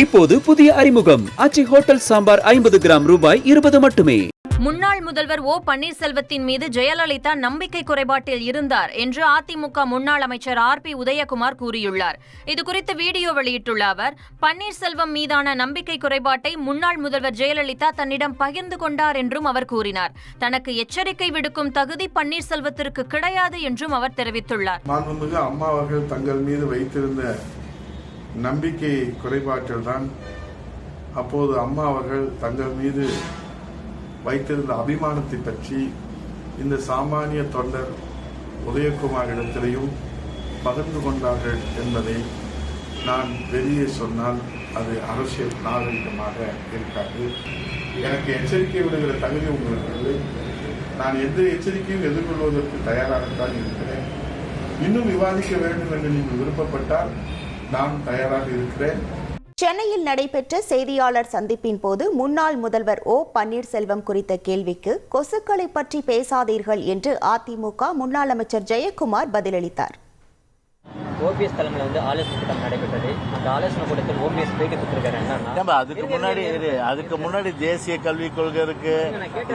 இப்போது புதிய அறிமுகம். அச்சி ஹோட்டல் சாம்பார் ஐம்பது கிராம் ரூபாய் இருபது மட்டுமே. முன்னாள் முதல்வர் ஓ பன்னீர்செல்வத்தின் மீது ஜெயலலிதா நம்பிக்கை குறைபாட்டில் இருந்தார் என்று அதிமுக முன்னாள் அமைச்சர் ஆர் பி உதயகுமார் கூறியுள்ளார். இதுகுறித்து வீடியோ வெளியிட்டுள்ள அவர் பன்னீர்செல்வம் மீதான நம்பிக்கை குறைபாட்டை முன்னாள் முதல்வர் ஜெயலலிதா தன்னிடம் பகிர்ந்து கொண்டார் என்றும் அவர் கூறினார். தனக்கு எச்சரிக்கை விடுக்கும் தகுதி பன்னீர்செல்வத்திற்கு கிடையாது என்றும் அவர் தெரிவித்துள்ளார். மாண்புமிகு அம்மா அவர்கள் தங்கள் மீது வைத்திருந்த நம்பிக்கை குறைபாட்டில் தான் அப்போது அம்மா அவர்கள் தங்கள் மீது வைத்திருந்த அபிமானத்தை பற்றி இந்த சாமானிய தொண்டர் உதயகுமாரிடத்திலையும் பகிர்ந்து கொண்டார்கள் என்பதை நான் வெளியே சொன்னால் அது அரசியல் நாகரிகமாக இருக்காது. எனக்கு எச்சரிக்கை விடுகிற தகுதி உங்களுக்கு நான் எந்த எச்சரிக்கையும் எதிர்கொள்வதற்கு தயாராகத்தான் இருக்கிறேன். இன்னும் விவாதிக்க வேண்டும் என்று நீங்கள் விருப்பப்பட்டால் நான் தயாராக இருக்கிறேன். சென்னையில் நடைபெற்ற செய்தியாளர் சந்திப்பின் போது முன்னாள் முதல்வர் ஓ பன்னீர்செல்வம் குறித்த கேள்விக்கு கொசுக்களை பற்றி பேசாதீர்கள் என்று அதிமுக முன்னாள் அமைச்சர் ஜெயக்குமார் பதிலளித்தார். ஓபிஎஸ் தலைமையில் வந்து ஆலோசனை கூட்டம் நடைபெற்றது. அந்த ஆலோசனை கூட்டத்தில் ஓபிஎஸ் பேட்டி கொடுத்திருக்காரு. என்னன்னா அதுக்கு முன்னாடி அதுக்கு முன்னாடி தேசிய கல்விக் கொள்கை இருக்கு.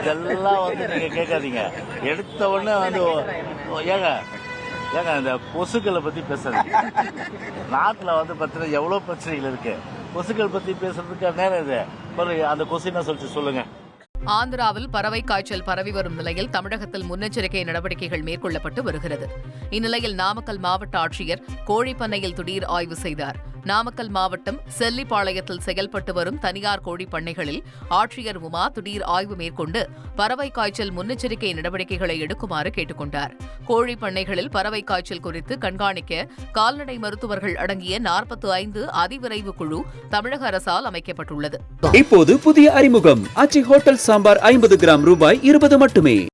இதெல்லாம் வந்து நீங்க கேட்காதீங்க. எடுத்த உடனே வந்து ஏங்க ஏங்க இந்த கொசுக்களை பத்தி பேசுறது நாட்டுல வந்து பார்த்தீங்கன்னா எவ்வளவு பிரச்சனைகள் இருக்கு? கொசுக்கள் பத்தி பேசுறதுக்கு நேரம் இது. அந்த கொசு என்ன சொல்லிச்சு சொல்லுங்க. ஆந்திராவில் பறவை காய்ச்சல் பரவி வரும் நிலையில் தமிழகத்தில் முன்னெச்சரிக்கை நடவடிக்கைகள் மேற்கொள்ளப்பட்டு வருகிறது. இந்நிலையில் நாமக்கல் மாவட்ட ஆட்சியர் கோழிப்பண்ணையில் திடீர் ஆய்வு செய்தார். நாமக்கல் மாவட்டம் செல்லிப்பாளையத்தில் செயல்பட்டு வரும் தனியார் கோழி பண்ணைகளில் ஆட்சியர் உமா திடீர் ஆய்வு மேற்கொண்டு பறவை காய்ச்சல் முன்னெச்சரிக்கை நடவடிக்கைகளை எடுக்குமாறு கேட்டுக்கொண்டார். கோழி பண்ணைகளில் பறவை காய்ச்சல் குறித்து கண்காணிக்க கால்நடை மருத்துவர்கள் அடங்கிய நாற்பத்தி ஐந்து அதிவிரைவு குழு தமிழக அரசால் அமைக்கப்பட்டுள்ளது. இப்போது புதிய அறிமுகம். அச்சி ஹோட்டல் சாம்பார் ஐம்பது கிராம் ரூபாய் இருபது மட்டுமே.